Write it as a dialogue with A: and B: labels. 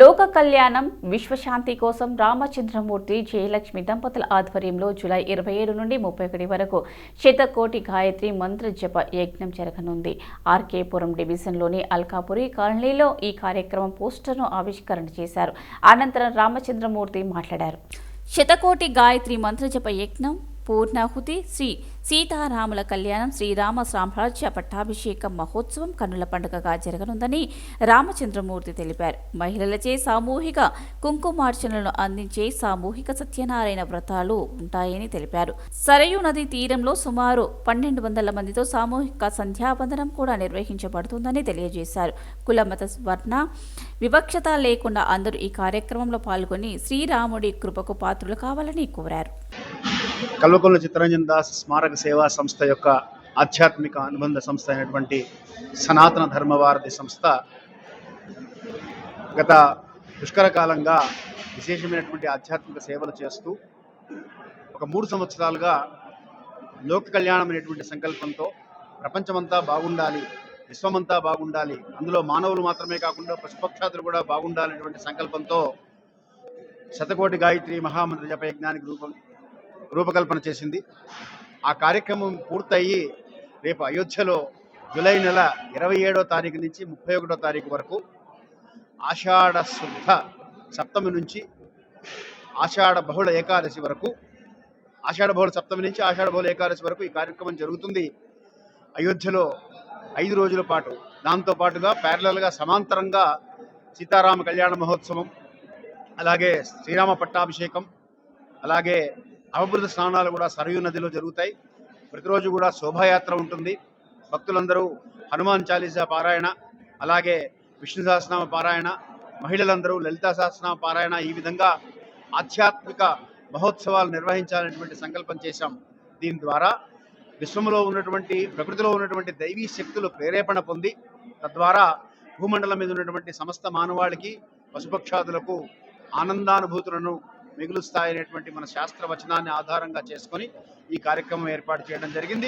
A: లోక కళ్యాణం విశ్వశాంతి కోసం రామచంద్రమూర్తి జయలక్ష్మి దంపతుల ఆధ్వర్యంలో జూలై ఇరవై ఏడు నుండి ముప్పై ఒకటి వరకు శతకోటి గాయత్రి మంత్ర జప యజ్ఞం జరగనుంది. ఆర్కేపురం డివిజన్లోని అల్కాపురి కాలనీలో ఈ కార్యక్రమం పోస్టర్ను ఆవిష్కరణ చేశారు. అనంతరం రామచంద్రమూర్తి మాట్లాడారు. శతకోటి గాయత్రి మంత్రజప యజ్ఞం పూర్ణాహుతి శ్రీ సీతారాముల కళ్యాణం శ్రీరామ సామ్రాజ్య పట్టాభిషేకం మహోత్సవం కన్నుల పండుగగా జరగనుందని రామచంద్రమూర్తి తెలిపారు. మహిళలచే సామూహిక కుంకుమార్చనలను అందించే సామూహిక సత్యనారాయణ వ్రతాలు ఉంటాయని తెలిపారు. సరయు నది తీరంలో సుమారు పన్నెండు వందల మందితో సామూహిక సంధ్యాబంధనం కూడా నిర్వహించబడుతుందని తెలియజేశారు. కులమత వర్ణ వివక్షత లేకుండా అందరూ ఈ కార్యక్రమంలో పాల్గొని శ్రీరాముడి కృపకు పాత్రులు కావాలని కోరారు.
B: కల్వకొల్లు చిత్తరంజన్ దాస్ స్మారక సేవా సంస్థ యొక్క ఆధ్యాత్మిక అనుబంధ సంస్థ అయినటువంటి సనాతన ధర్మవారధి సంస్థ గత పుష్కర కాలంగా విశేషమైనటువంటి ఆధ్యాత్మిక సేవలు చేస్తూ ఒక మూడు సంవత్సరాలుగా లోక కళ్యాణం అనేటువంటి సంకల్పంతో ప్రపంచమంతా బాగుండాలి విశ్వమంతా బాగుండాలి అందులో మానవులు మాత్రమే కాకుండా పశుపక్షాదులు కూడా బాగుండాలనేటువంటి సంకల్పంతో శతకోటి గాయత్రి మహామంత్ర జపయజ్ఞానికి రూపం రూపకల్పన చేసింది. ఆ కార్యక్రమం పూర్తయి రేపు అయోధ్యలో జూలై నెల ఇరవై ఏడో తారీఖు నుంచి ముప్పై ఒకటో తారీఖు వరకు ఆషాఢ శుద్ధ సప్తమి నుంచి ఆషాఢ బహుళ ఏకాదశి వరకు ఆషాఢ బహుళ సప్తమి నుంచి ఆషాఢ బహుళ ఏకాదశి వరకు ఈ కార్యక్రమం జరుగుతుంది. అయోధ్యలో ఐదు రోజుల పాటు దాంతో పాటుగా ప్యారలల్గా సమాంతరంగా సీతారామ కళ్యాణ మహోత్సవం అలాగే శ్రీరామ పట్టాభిషేకం అలాగే నవబుద్ధ స్నానాలు కూడా సరయూ నదిలో జరుగుతాయి. ప్రతిరోజు కూడా శోభాయాత్ర ఉంటుంది. భక్తులందరూ హనుమాన్ చాలీసా పారాయణ అలాగే విష్ణు సహస్రనామ పారాయణ మహిళలందరూ లలితా సహస్రనామ పారాయణ ఈ విధంగా ఆధ్యాత్మిక మహోత్సవాలు నిర్వహించాలనేటువంటి సంకల్పం చేశాం. దీని ద్వారా విశ్వంలో ఉన్నటువంటి ప్రకృతిలో ఉన్నటువంటి దైవీ శక్తులు ప్రేరేపణ పొంది తద్వారా భూమండలం మీద ఉన్నటువంటి సమస్త మానవాళికి పశుపక్షాదులకు ఆనందానుభూతులను మిగులుస్తాయనేటువంటి మన శాస్త్ర వచనాన్ని ఆధారంగా చేసుకొని ఈ కార్యక్రమం ఏర్పాటు చేయడం జరిగింది.